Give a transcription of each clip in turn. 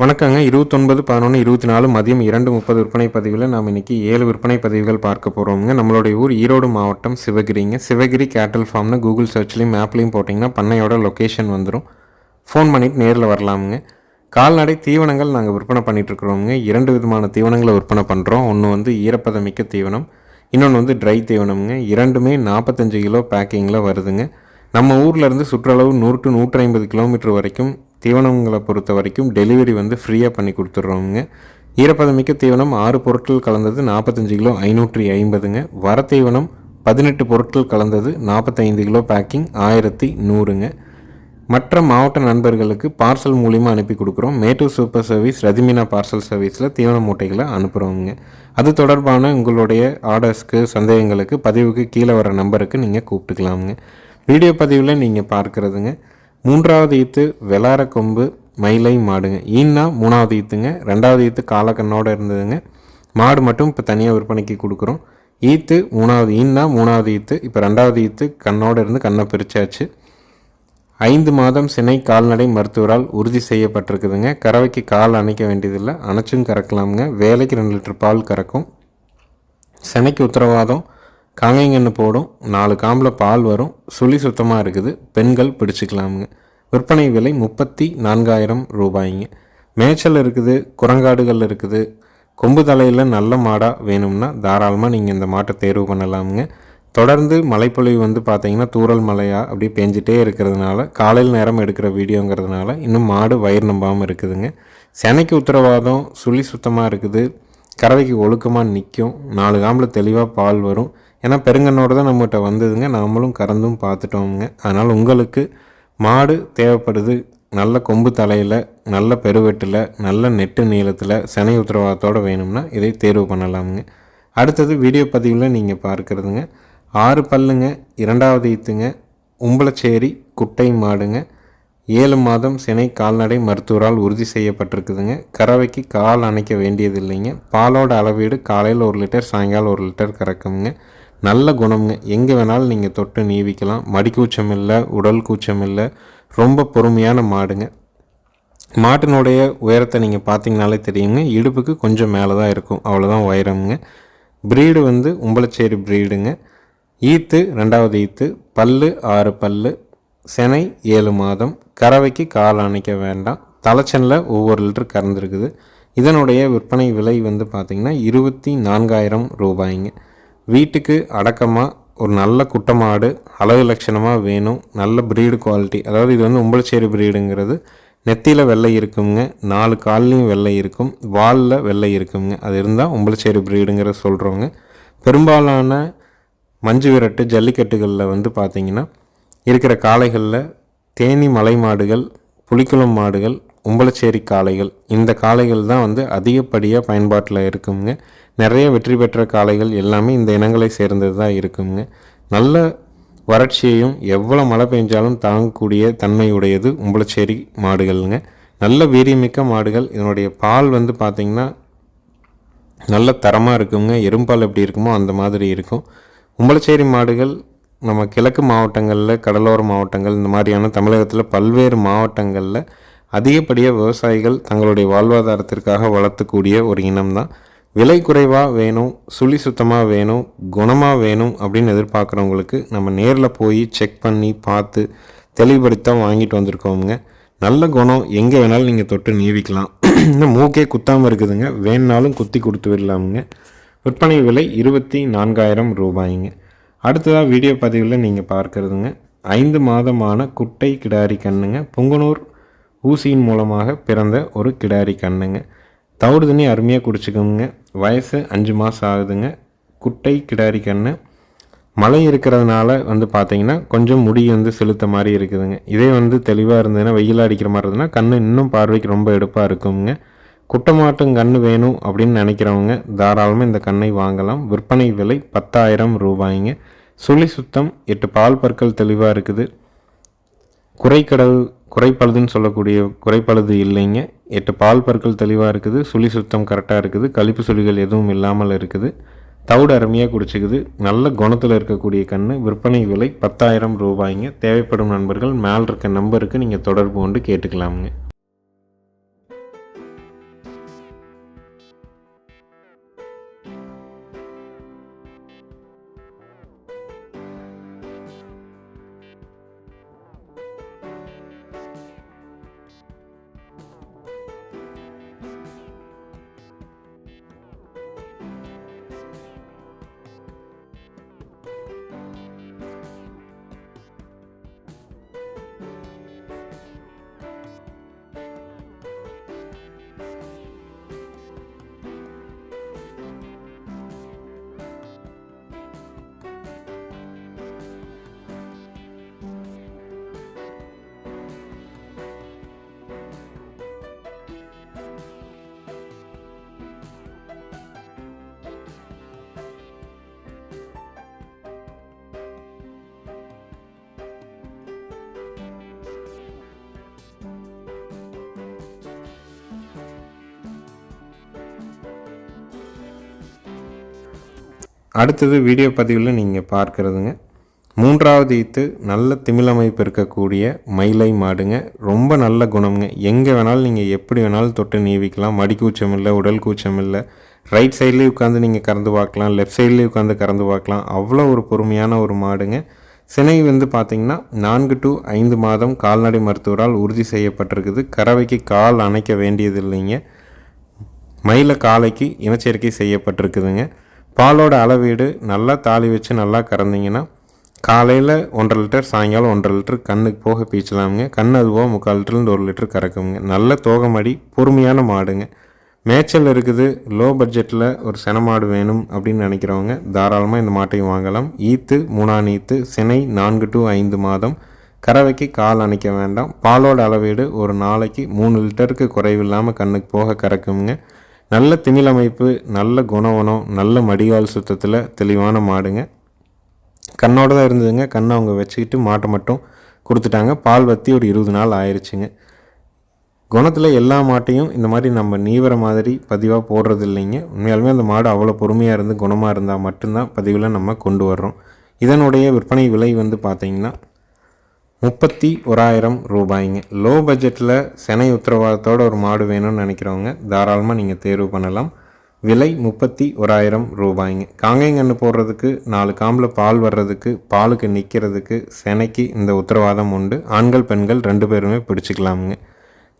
வணக்கங்க. இருபத்தொன்பது பதினொன்று இருபத்தி நாலு மதியம் இரண்டு முப்பது விற்பனை பதிவில் நாம் இன்றைக்கி ஏழு விற்பனை பதிவுகள் பார்க்க போகிறோமுங்க நம்மளுடைய ஊர் ஈரோடு மாவட்டம் சிவகிரிங்க. சிவகிரி கேட்டல் ஃபார்ம்னு கூகுள் சர்ச்லேயும் மேப்லேயும் போட்டிங்கன்னா பண்ணையோட லொக்கேஷன் வந்துடும் ஃபோன் பண்ணிவிட்டு நேரில் வரலாமுங்க. கால்நடை தீவனங்கள் நாங்கள் விற்பனை பண்ணிகிட்ருக்குறோமுங்க இரண்டு விதமான தீவனங்களை விற்பனை பண்ணுறோம் ஒன்று வந்து ஈரப்பதமிக்க தீவனம் இன்னொன்று வந்து ட்ரை தீவனம்ங்க. இரண்டுமே நாற்பத்தஞ்சு கிலோ பேக்கிங்கில் வருதுங்க. நம்ம ஊர்லேருந்து சுற்றளவு நூறு டு நூற்றி ஐம்பது கிலோமீட்டர் வரைக்கும் தீவனங்களை பொறுத்த வரைக்கும் டெலிவரி வந்து ஃப்ரீயாக பண்ணி கொடுத்துட்றோங்க ஈரப்பதமிக்க தீவனம் ஆறு பொருட்கள் கலந்தது நாற்பத்தஞ்சு கிலோ ஐநூற்றி ஐம்பதுங்க. வர தீவனம் பதினெட்டு பொருட்கள் கலந்தது நாற்பத்தைந்து கிலோ பேக்கிங் ஆயிரத்தி நூறுங்க. மற்ற மாவட்ட நண்பர்களுக்கு பார்சல் மூலிமா அனுப்பி கொடுக்குறோம். மேட்டூர் சூப்பர் சர்வீஸ் ரதிமினா பார்சல் சர்வீஸில் தீவன மூட்டைகளை அனுப்புகிறோங்க அது தொடர்பான உங்களுடைய ஆர்டர்ஸ்க்கு சந்தேகங்களுக்கு பதிவுக்கு கீழே வர நம்பருக்கு நீங்கள் கூப்பிட்டுக்கலாமுங்க. வீடியோ பதிவில் நீங்கள் பார்க்குறதுங்க. மூன்றாவது ஈத்து வெளார கொம்பு மயிலை மாடுங்க. ஈன்னா மூணாவது ஈத்துங்க ரெண்டாவது ஈத்து காலக்கண்ணோடு இருந்ததுங்க. மாடு மட்டும் இப்போ தனியாக விற்பனைக்கு கொடுக்குறோம். ஈத்து மூணாவது ஈன்னா மூணாவது ஈத்து இப்போ ரெண்டாவது ஈத்து கண்ணோடு இருந்து கண்ணை பிரிச்சாச்சு. ஐந்து மாதம் சினை கால்நடை மருத்துவரால் உறுதி செய்யப்பட்டிருக்குதுங்க. கறவைக்கு கால் அணைக்க வேண்டியதில்லை அணைச்சும் கறக்கலாமுங்க. வேலைக்கு ரெண்டு லிட்டர் பால் கறக்கும். சினைக்கு உத்தரவாதம் காங்கைங்கன்னு போடும் நாலு காம்பில் பால் வரும் சுழி சுத்தமாக இருக்குது பெண்கள் பிடிச்சிக்கலாமுங்க. விற்பனை விலை முப்பத்தி நான்காயிரம் ரூபாய்ங்க. மேய்ச்சல் இருக்குது குரங்காடுகள் இருக்குது கொம்பு தலையில் நல்ல மாடாக வேணும்னா தாராளமாக நீங்கள் இந்த மாட்டை தேர்வு பண்ணலாமுங்க. தொடர்ந்து மழைப்பொழிவு வந்து பார்த்தீங்கன்னா தூரல் மலையாக அப்படி பேஞ்சிட்டே இருக்கிறதுனால காலையில் நேரம் எடுக்கிற வீடியோங்கிறதுனால இன்னும் மாடு வயிறு நம்பாமல் இருக்குதுங்க. செனைக்கு உத்தரவாதம் சுழி சுத்தமாக இருக்குது கறவைக்கு ஒழுக்கமாக நிற்கும் நாலு காம்பில் தெளிவாக பால் வரும் ஏன்னா பெருங்கண்ணோடு தான் நம்மகிட்ட வந்ததுங்க. நாமளும் கறந்தும் பார்த்துட்டோமுங்க. அதனால் உங்களுக்கு மாடு தேவைப்படுது. நல்ல கொம்பு தலையில் நல்ல பெருவெட்டில் நல்ல நெட்டு நீளத்தில் சனை உத்தரவாதத்தோடு வேணும்னா இதை தேர்வு பண்ணலாமுங்க. அடுத்தது வீடியோ பதிவில் நீங்கள் பார்க்குறதுங்க. ஆறு பல்லுங்க இரண்டாவது ஈத்துங்க உம்பளச்சேரி குட்டை மாடுங்க. ஏழு மாதம் சினை கால்நடை மருத்துவரால் உறுதி செய்யப்பட்டிருக்குதுங்க. கறவைக்கு கால் அணைக்க வேண்டியதில்லைங்க. பாலோட அளவீடு காலையில் ஒரு லிட்டர் சாயங்காலம் ஒரு லிட்டர் கறக்குங்க. நல்ல குணம்ங்க. எங்கே வேணாலும் நீங்கள் தொட்டு நீவிக்கலாம். மடி கூச்சம் இல்லை உடல் கூச்சம் இல்லை ரொம்ப பொறுமையான மாடுங்க. மாட்டினுடைய உயரத்தை நீங்கள் பார்த்தீங்கனாலே தெரியுங்க. இடுப்புக்கு கொஞ்சம் மேலே தான் இருக்கும். அவ்வளோதான் உயரம்ங்க. ப்ரீடு வந்து உம்பளச்சேரி ப்ரீடுங்க ஈத்து ரெண்டாவது ஈத்து பல்லு ஆறு பல்லு செனை ஏழு மாதம். கறவைக்கு கால் அணைக்க வேண்டாம். தலைச்சனில் ஒவ்வொரு லிட்டர் கறந்துருக்குது. இதனுடைய விற்பனை விலை வந்து பார்த்திங்கன்னா இருபத்தி நான்காயிரம் ரூபாய்ங்க. வீட்டுக்கு அடக்கமாக ஒரு நல்ல குட்டை மாடு அழகு லட்சணமாக வேணும் நல்ல ப்ரீடு குவாலிட்டி அதாவது இது வந்து உம்பளச்சேரி ப்ரீடுங்கிறது நெத்தியில் வெள்ளை இருக்குங்க நாலு கால்லையும் வெள்ளை இருக்கும் வாலில் வெள்ளை இருக்குங்க. அது இருந்தால் உம்பளச்சேரி ப்ரீடுங்கிற சொல்கிறவங்க பெரும்பாலான மஞ்சு விரட்டு ஜல்லிக்கட்டுகளில் வந்து பார்த்திங்கன்னா இருக்கிற காளைகளில் தேனி மலை மாடுகள் புலிக்குளம் மாடுகள் உம்பளச்சேரி காளைகள் இந்த காளைகள் தான் வந்து அதிகப்படியாக பயன்பாட்டில் இருக்குங்க. நிறைய வெற்றி பெற்ற காளைகள் எல்லாமே இந்த இனங்களை சேர்ந்தது தான் இருக்குங்க. நல்ல வறட்சியையும் எவ்வளோ மழை பெஞ்சாலும் தாங்கக்கூடிய தன்மையுடையது உம்பளச்சேரி மாடுகள்ங்க. நல்ல வீரியமிக்க மாடுகள். இதனுடைய பால் வந்து பார்த்திங்கன்னா நல்ல தரமாக இருக்குங்க. எறும்பால் எப்படி இருக்குமோ அந்த மாதிரி இருக்கும். உம்பளச்சேரி மாடுகள் நம்ம கிழக்கு மாவட்டங்களில் கடலோர மாவட்டங்கள் இந்த மாதிரியான தமிழகத்தில் பல்வேறு மாவட்டங்களில் அதிகப்படியாக விவசாயிகள் தங்களுடைய வாழ்வாதாரத்திற்காக வளர்த்தக்கூடிய ஒரு இனம் தான் விலை குறைவாக வேணும் சுழி சுத்தமாக வேணும் குணமாக வேணும் அப்படின்னு எதிர்பார்க்குறவங்களுக்கு நம்ம நேரில் போய் செக் பண்ணி பார்த்து தெளிவுபடுத்தான் வாங்கிட்டு வந்திருக்கோங்க நல்ல குணம் எங்கே வேணாலும் நீங்கள் தொட்டு நீவிக்கலாம். இன்னும் மூக்கே குத்தாமல் இருக்குதுங்க. வேணுனாலும் குத்தி கொடுத்து விடலாமுங்க. விற்பனை விலை இருபத்தி நான்காயிரம் ரூபாய்ங்க. அடுத்ததாக வீடியோ பதிவில் நீங்கள் பார்க்குறதுங்க. ஐந்து மாதமான குட்டை கிடாரி கண்ணுங்க. புங்கனூர் ஊசியின் மூலமாக பிறந்த ஒரு கிடாரி கண்ணுங்க. தவிடு தண்ணி அருமையாக குடிச்சுக்கோங்க. வயசு அஞ்சு மாதம் ஆகுதுங்க. குட்டை கிடாரி கண்ணு. மழை இருக்கிறதுனால வந்து பார்த்தீங்கன்னா கொஞ்சம் முடி வந்து செலுத்த மாதிரி இருக்குதுங்க. இதே வந்து தெளிவாக இருந்ததுன்னா வெயில் அடிக்கிற மாதிரி இருந்ததுன்னா கண் இன்னும் பார்வைக்கு ரொம்ப எடுப்பாக இருக்குங்க. குட்டமாட்டும் கன்று வேணும் அப்படின்னு நினைக்கிறவங்க தாராளமாக இந்த கண்ணை வாங்கலாம். விற்பனை விலை பத்தாயிரம் ரூபாய்ங்க. சுழி சுத்தம் எட்டு பால் பற்கள் தெளிவாக இருக்குது. குறைக்கடல் குறைப்பழுதுன்னு சொல்லக்கூடிய குறைப்பழுது இல்லைங்க. எட்டு பால் பற்கள் தெளிவாக இருக்குது சுழி சுத்தம் கரெக்டாக இருக்குது கழிப்பு சுழிகள் எதுவும் இல்லாமல் இருக்குது. தவிடு அருமையாக குடிச்சிக்குது. நல்ல குணத்தில் இருக்கக்கூடிய கண் விற்பனை விலை பத்தாயிரம் ரூபாய்ங்க. தேவைப்படும் நண்பர்கள் மேல் இருக்க நம்பருக்கு நீங்கள் தொடர்பு கொண்டு கேட்டுக்கலாமுங்க. அடுத்தது வீடியோ பதிவில் நீங்கள் பார்க்குறதுங்க. மூன்றாவது ஈத்து நல்ல திமிழமைப்பு இருக்கக்கூடிய மயிலை மாடுங்க. ரொம்ப நல்ல குணம்ங்க. எங்கே வேணாலும் நீங்கள் எப்படி வேணாலும் தொட்டு நீவிக்கலாம். மடி கூச்சம் இல்லை உடல் கூச்சம் இல்லை ரைட் சைட்லேயும் உட்காந்து நீங்கள் கறந்து பார்க்கலாம். லெஃப்ட் சைட்லேயும் உட்காந்து கறந்து பார்க்கலாம். அவ்வளோ ஒரு பொறுமையான ஒரு மாடுங்க. சினை வந்து பார்த்திங்கன்னா நான்கு டு ஐந்து மாதம் கால்நடை மருத்துவரால் உறுதி செய்யப்பட்டிருக்குது. கறவைக்கு கால் அணைக்க வேண்டியது இல்லைங்க மயில காலைக்கு இனச்சேர்க்கை செய்யப்பட்டிருக்குதுங்க. பாலோட அளவீடு நல்லா தாலி வச்சு நல்லா கறந்தீங்கன்னா காலையில் ஒன்றரை லிட்டர் சாயங்காலம் ஒன்றரை லிட்டர் கண்ணுக்கு போக பீச்சலாமுங்க கண் அதுவாக முக்கால் லிட்டர்லேருந்து ஒரு லிட்டர் கறக்குங்க. நல்ல தோகமடி பொறுமையான மாடுங்க. மேய்ச்சல் இருக்குது லோ பட்ஜெட்டில் ஒரு சென மாடு வேணும் அப்படின்னு நினைக்கிறவங்க தாராளமாக இந்த மாட்டையும் வாங்கலாம். ஈத்து மூணாம் ஈத்து சினை நான்கு டு ஐந்து மாதம். கறவைக்கு கால் அணைக்க வேண்டாம். பாலோட அளவீடு ஒரு நாளைக்கு மூணு லிட்டருக்கு குறைவில்லாமல் கண்ணுக்கு போக கறக்குங்க. நல்ல திமிழ் அமைப்பு நல்ல குணவனம் நல்ல மடிகால் சுத்தத்தில் தெளிவான மாடுங்க. கண்ணோட தான் இருந்ததுங்க. கண்ணை அவங்க வச்சுக்கிட்டு மாட்டை மட்டும் கொடுத்துட்டாங்க. பால் வற்றி ஒரு இருபது நாள் ஆயிடுச்சுங்க குணத்தில் எல்லா மாட்டையும் இந்த மாதிரி நம்ம நீவர மாதிரி பதிவாக போடுறது இல்லைங்க உண்மையாலுமே அந்த மாடு அவ்வளோ பொறுமையாக இருந்து குணமாக இருந்தால் மட்டும்தான் பதிவில் நம்ம கொண்டு வர்றோம். இதனுடைய விற்பனை விலை வந்து பார்த்திங்கன்னா முப்பத்தி ஓராயிரம் ரூபாய்ங்க. லோ பட்ஜெட்டில் செனை உத்தரவாதத்தோட ஒரு மாடு வேணும்னு நினைக்கிறவங்க தாராளமாக நீங்கள் தேர்வு பண்ணலாம். விலை முப்பத்தி ஓராயிரம் ரூபாய்ங்க. காங்கைங்கன்று போடுறதுக்கு நாலு காம்பில் பால் வர்றதுக்கு பாலுக்கு நிற்கிறதுக்கு செனைக்கு இந்த உத்தரவாதம் உண்டு. ஆண்கள் பெண்கள் ரெண்டு பேருமே பிடிச்சிக்கலாமுங்க.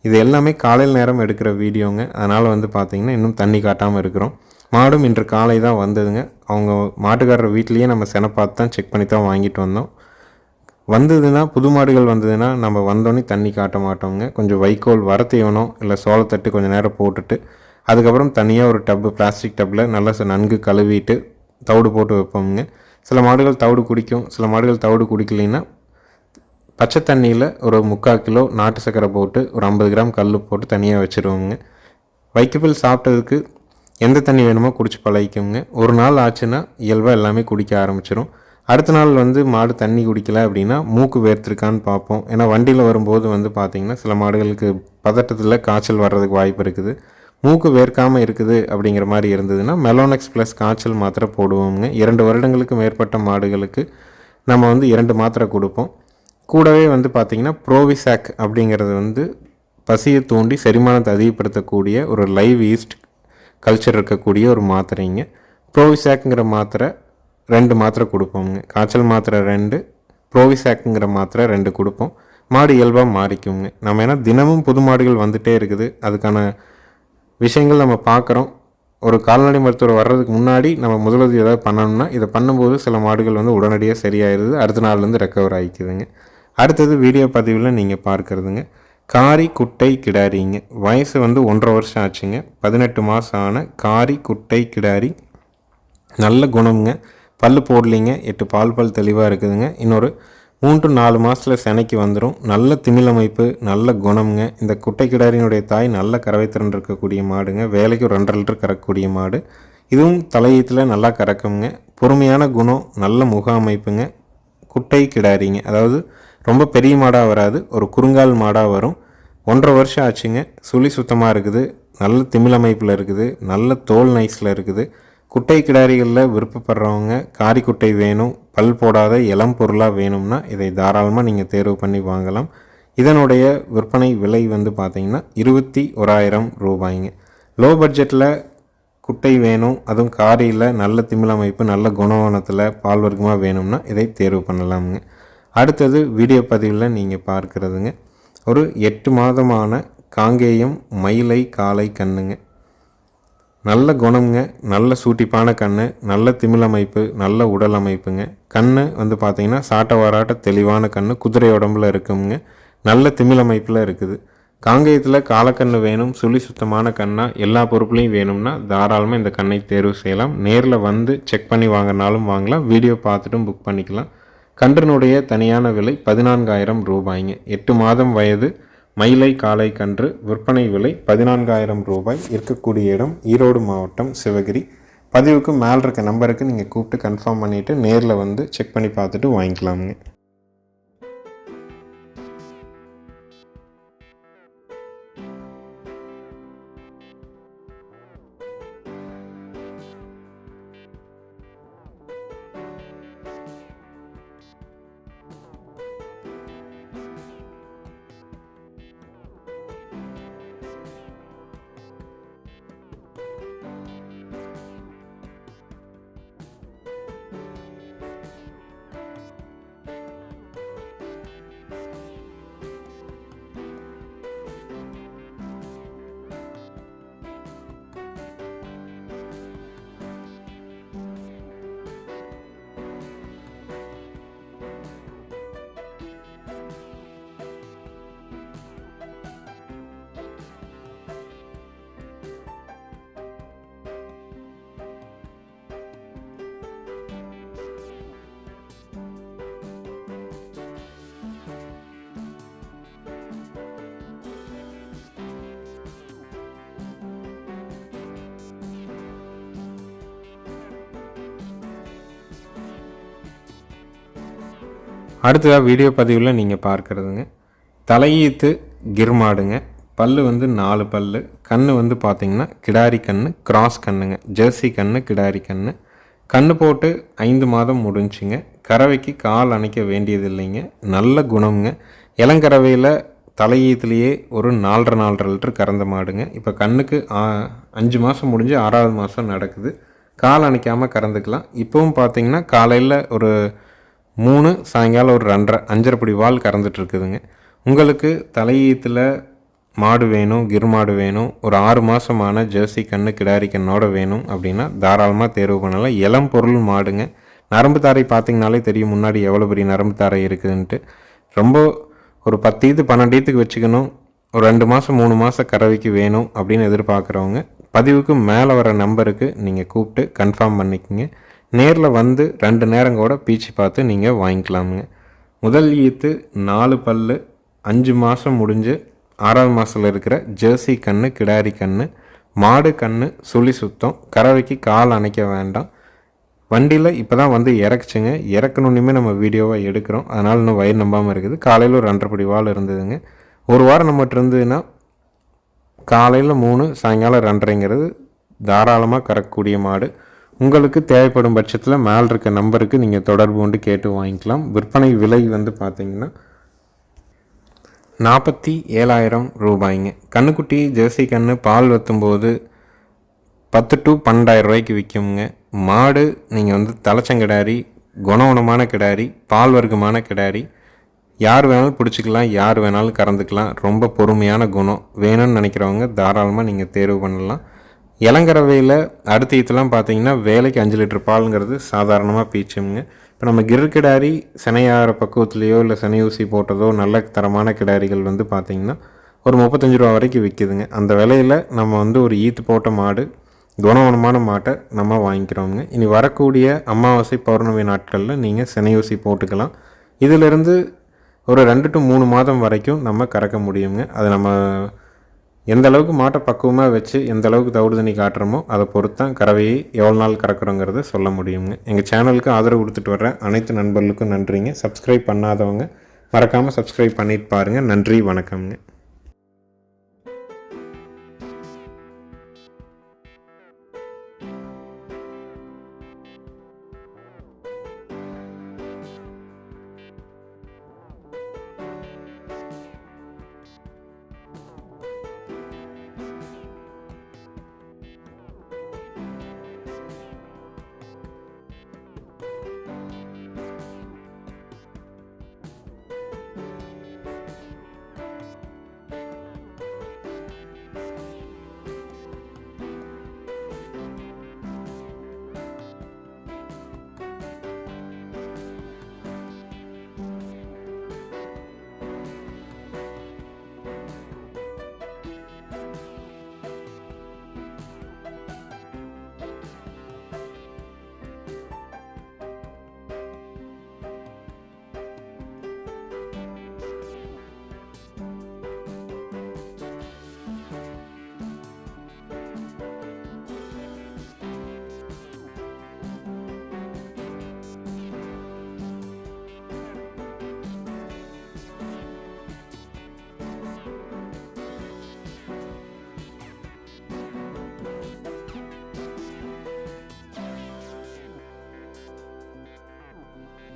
இது எல்லாமே காலையில் நேரம் எடுக்கிற வீடியோங்க. அதனால் வந்து பார்த்திங்கன்னா இன்னும் தண்ணி காட்டாமல் இருக்கிறோம். மாடும் இன்று காலை தான் வந்ததுங்க. அவங்க மாட்டுக்காரர் வீட்லேயே நம்ம செனை பார்த்து தான் செக் பண்ணி தான் வாங்கிட்டு வந்தோம். வந்ததுன்னா புது மாடுகள் வந்ததுன்னா நம்ம வந்தோடனே தண்ணி காட்ட மாட்டோங்க கொஞ்சம் வைக்கோல் வரத்தீவனம் இல்லை சோளத்தட்டு கொஞ்சம் நேரம் போட்டுட்டு அதுக்கப்புறம் தனியாக ஒரு டப்பு பிளாஸ்டிக் டப்பில் நல்லா ச- நன்கு கழுவிட்டு தவிடு போட்டு வைப்போம்ங்க. சில மாடுகள் தவிடு குடிக்கும். சில மாடுகள் தவிடு குடிக்கலைன்னா பச்சை தண்ணியில் ஒரு முக்கால் கிலோ நாட்டு சர்க்கரை போட்டு ஒரு ஐம்பது கிராம் கல் போட்டு தனியாக வச்சுருவோங்க வைக்கப்பில் சாப்பிட்டதுக்கு எந்த தண்ணி வேணுமோ குடிச்சு பழகிக்குங்க. ஒரு நாள் ஆச்சுன்னா இயல்பாக எல்லாமே குடிக்க ஆரம்பிச்சிடும் அடுத்த நாள் வந்து மாடு தண்ணி குடிக்கல அப்படின்னா மூக்கு வேர்த்திருக்கான்னு பார்ப்போம். ஏன்னா வண்டியில் வரும்போது வந்து பார்த்திங்கன்னா சில மாடுகளுக்கு பதட்டத்தில் காய்ச்சல் வர்றதுக்கு வாய்ப்பு இருக்குது. மூக்கு வேர்க்காமல் இருக்குது அப்படிங்கிற மாதிரி இருந்ததுன்னா மெலோனெக்ஸ் ப்ளஸ் காய்ச்சல் மாத்திரை போடுவோங்க இரண்டு வருடங்களுக்கு மேற்பட்ட மாடுகளுக்கு நம்ம வந்து இரண்டு மாத்திரை கொடுப்போம். கூடவே வந்து பார்த்திங்கன்னா ப்ரோவிசாக் அப்படிங்கிறது வந்து பசியை தூண்டி செரிமானத்தை அதிகப்படுத்தக்கூடிய ஒரு லைவ் ஈஸ்ட் கல்ச்சர் இருக்கக்கூடிய ஒரு மாத்திரைங்க. ப்ரோவிசாக்குங்கிற மாத்திரை ரெண்டு மாத்திரை கொடுப்போங்க காய்ச்சல் மாத்திரை ரெண்டு ப்ரோவிசாக்குங்கிற மாத்திரை ரெண்டு கொடுப்போம். மாடு இயல்பாக மாறிக்குங்க. நம்ம ஏன்னா தினமும் புது மாடுகள் வந்துகிட்டே இருக்குது. அதுக்கான விஷயங்கள் நம்ம பார்க்குறோம். ஒரு கால்நடை மருத்துவர் வர்றதுக்கு முன்னாடி நம்ம முதலுதவி ஏதாவது பண்ணணும்னா இதை பண்ணும்போது சில மாடுகள் வந்து உடனடியாக சரியாயிருது. அடுத்த நாள்லேருந்து ரெக்கவர் ஆகிக்குதுங்க அடுத்தது வீடியோ பதிவில் நீங்கள் பார்க்குறதுங்க. காரி குட்டை கிடாரிங்க. வயசு வந்து ஒன்றரை வருஷம் ஆச்சுங்க. பதினெட்டு மாதம் ஆன காரி குட்டை கிடாரி. நல்ல குணம்ங்க. பல்லு போடலிங்க. எட்டு பால் பல் தெளிவாக இருக்குதுங்க. இன்னொரு மூன்று நாலு மாதத்தில் செனைக்கு வந்துடும் நல்ல திமிழமைப்பு நல்ல குணம்ங்க. இந்த குட்டை கிடாரியினுடைய தாய் நல்ல கறவைத்திறன் இருக்கக்கூடிய மாடுங்க. வேலைக்கு ஒரு ரெண்டரை லிட்டர் கறக்கக்கூடிய மாடு. இதுவும் தலையீத்தில் நல்லா கறக்குங்க. பொறுமையான குணம் நல்ல முக அமைப்புங்க. குட்டை கிடாரிங்க. அதாவது ரொம்ப பெரிய மாடாக வராது. ஒரு குறுங்கால் மாடாக வரும். ஒன்றரை வருஷம் ஆச்சுங்க. சுழி சுத்தமாக இருக்குது. நல்ல திமிழமைப்பில் இருக்குது. நல்ல தோல் நைஸில் இருக்குது. குட்டை கிடாரிகளில் விருப்பப்படுறவங்க காரி குட்டை வேணும் பல் போடாத இளம் பொருளாக வேணும்னா இதை தாராளமாக நீங்கள் தேர்வு பண்ணி வாங்கலாம். இதனுடைய விற்பனை விலை வந்து பார்த்திங்கன்னா இருபத்தி ஓராயிரம் ரூபாய்ங்க. லோ பட்ஜெட்டில் குட்டை வேணும் அதுவும் காரியில் நல்ல திமிழ் அமைப்பு நல்ல குணவனத்தில் பால் வர்க்கமாக வேணும்னா இதை தேர்வு பண்ணலாமுங்க. அடுத்தது வீடியோ பதிவில் நீங்கள் பார்க்குறதுங்க. ஒரு எட்டு மாதமான காங்கேயம் மயிலை காலை கண்ணுங்க. நல்ல குணம்ங்க நல்ல சூட்டிப்பான கண் நல்ல திமிழமைப்பு நல்ல உடல் அமைப்புங்க. கண் வந்து பார்த்தீங்கன்னா சாட்ட வாராட்ட தெளிவான கண் குதிரை உடம்புல இருக்குங்க. நல்ல திமிழமைப்பில் இருக்குது. காங்கேயத்தில் காலக்கண்ணு வேணும் சுழி சுத்தமான கண்ணா எல்லா பொருட்களையும் வேணும்னா தாராளமாக இந்த கண்ணை தேர்வு செய்யலாம். நேரில் வந்து செக் பண்ணி வாங்கினாலும் வாங்கலாம். வீடியோ பார்த்துட்டும் புக் பண்ணிக்கலாம். கன்றனுடைய தனியான விலை பதினான்காயிரம் ரூபாய்ங்க. எட்டு மாதம் வயது மயிலை காலை கன்று விற்பனை விலை பதினான்காயிரம் ரூபாய் இருக்கக்கூடிய இடம் ஈரோடு மாவட்டம் சிவகிரி. பதிவுக்கு மேல் இருக்க நம்பருக்கு நீங்கள் கூப்பிட்டு கன்ஃபார்ம் பண்ணிவிட்டு நேரில் வந்து செக் பண்ணி பார்த்துட்டு வாங்கிக்கலாமுங்க. அடுத்ததாக வீடியோ பதிவில் நீங்கள் பார்க்குறதுங்க. தலையீத்து கிர்மாடுங்க. பல்லு வந்து நாலு பல் கண் வந்து பார்த்திங்கன்னா கிடாரி கண் கிராஸ் கண்ணுங்க. ஜெர்சி கண் கிடாரி கண் கண் போட்டு ஐந்து மாதம் முடிஞ்சுங்க. கறவைக்கு கால் அணைக்க வேண்டியது இல்லைங்க நல்ல குணம்ங்க. இளங்கறவையில் தலையீத்துலேயே ஒரு நாலரை நாலரை லிட்டர் கறந்த மாடுங்க. இப்போ கண்ணுக்கு அஞ்சு மாதம் முடிஞ்சு ஆறாவது மாதம் நடக்குது. கால் அணைக்காமல் கறந்துக்கலாம். இப்போவும் பார்த்தீங்கன்னா காலையில் ஒரு மூணு சாயங்காலம் ஒரு ரெண்டரை அஞ்சரை படி வால் கறந்துட்டுருக்குதுங்க உங்களுக்கு தலையீத்தில் மாடு வேணும் கிர் மாடு வேணும் ஒரு ஆறு மாதமான ஜெர்சி கண்ணு கிடாரி கண்ணோட வேணும் அப்படின்னா தாராளமாக தேர்வு பண்ணலாம். இளம் பொருள் மாடுங்க. நரம்பு தாரை பார்த்திங்கனாலே தெரியும் முன்னாடி எவ்வளோ பெரிய நரம்பு தாரை இருக்குதுன்ட்டு. ரொம்ப ஒரு பத்து இது பன்னெண்டு ஈத்துக்கு வச்சுக்கணும். ஒரு ரெண்டு மாதம் மூணு மாதம் கறவைக்கு வேணும் அப்படின்னு எதிர்பார்க்குறவங்க பதிவுக்கு மேலே வர நம்பருக்கு நீங்கள் கூப்பிட்டு கன்ஃபார்ம் பண்ணிக்கோங்க. நேரில் வந்து ரெண்டு நேரம் கூட பீச்சு பார்த்து நீங்கள் வாங்கிக்கலாமுங்க. முதல் ஈத்து நாலு பல்லு அஞ்சு மாதம் முடிஞ்சு ஆறாவது மாதத்தில் இருக்கிற ஜெர்சி கன்று கிடாரி கன்று மாடு கன்று சுழி சுத்தம் கறவைக்கு கால் அணைக்க வேண்டாம். வண்டியில் இப்போ தான் வந்து இறக்குச்சுங்க. இறக்கணுன்னுமே நம்ம வீடியோவை எடுக்கிறோம். அதனால் இன்னும் வயிறு நம்பாமல் இருக்குது. காலையில் ஒரு ரெண்டரை படி வால் இருந்ததுங்க. ஒரு வாரம் நம்மகிட்ட இருந்ததுன்னா காலையில் மூணு சாயங்காலம் ரெண்டரைங்கிறது தாராளமாக கறக்கக்கூடிய மாடு. உங்களுக்கு தேவைப்படும் பட்சத்தில் மேல் இருக்க நம்பருக்கு நீங்கள் தொடர்பு கொண்டு கேட்டு வாங்கிக்கலாம். விற்பனை விலை வந்து பார்த்தீங்கன்னா நாற்பத்தி ஏழாயிரம் ரூபாய்ங்க. கண்ணுக்குட்டி ஜெர்சி கன்று பால் வத்தும்போது பத்து டு பன்னெண்டாயிரம் ரூபாய்க்கு விற்குங்க மாடு நீங்கள் வந்து தலைச்சங்கிடாரி குணகுணமான கிடாரி பால் வர்க்கமான கிடாரி யார் வேணாலும் பிடிச்சிக்கலாம் யார் வேணாலும் கறந்துக்கலாம். ரொம்ப பொறுமையான குணம். வேணும்னு நினைக்கிறவங்க தாராளமாக நீங்கள் தேர்வு பண்ணலாம். இளங்கரவையில் அடுத்த ஈத்துலாம் பார்த்தீங்கன்னா வேலைக்கு அஞ்சு லிட்டர் பாலுங்கிறது சாதாரணமாக பீச்சுங்க. இப்போ நம்ம கிரு கிடாரி சினையாகிற பக்குவத்துலேயோ இல்லை சினை ஊசி போட்டதோ நல்ல தரமான கிடாரிகள் வந்து பார்த்திங்கன்னா ஒரு முப்பத்தஞ்சு ரூபா வரைக்கும் விற்கிதுங்க அந்த விலையில் நம்ம வந்து ஒரு ஈத்து போட்ட மாடு குணவனமான மாட்டை நம்ம வாங்கிக்கிறோங்க இனி வரக்கூடிய அமாவாசை பௌர்ணமி நாட்களில் நீங்கள் சினையூசி போட்டுக்கலாம். இதிலிருந்து ஒரு ரெண்டு டு மூணு மாதம் வரைக்கும் நம்ம கறக்க முடியுங்க. அது நம்ம எந்த அளவுக்கு மாட்டை பக்குவமாக வச்சு எந்த அளவுக்கு தவிடு தண்ணி காட்டுறோமோ அதை பொறுத்தான் கறவையை எவ்வளோ நாள் கறக்குறோங்கிறத சொல்ல முடியுங்க. எங்கள் சேனலுக்கு ஆதரவு கொடுத்துட்டு வர அனைத்து நண்பர்களுக்கும் நன்றிங்க. சப்ஸ்கிரைப் பண்ணாதவங்க மறக்காமல் சப்ஸ்கிரைப் பண்ணிட்டு பாருங்கள் நன்றி வணக்கம்ங்க.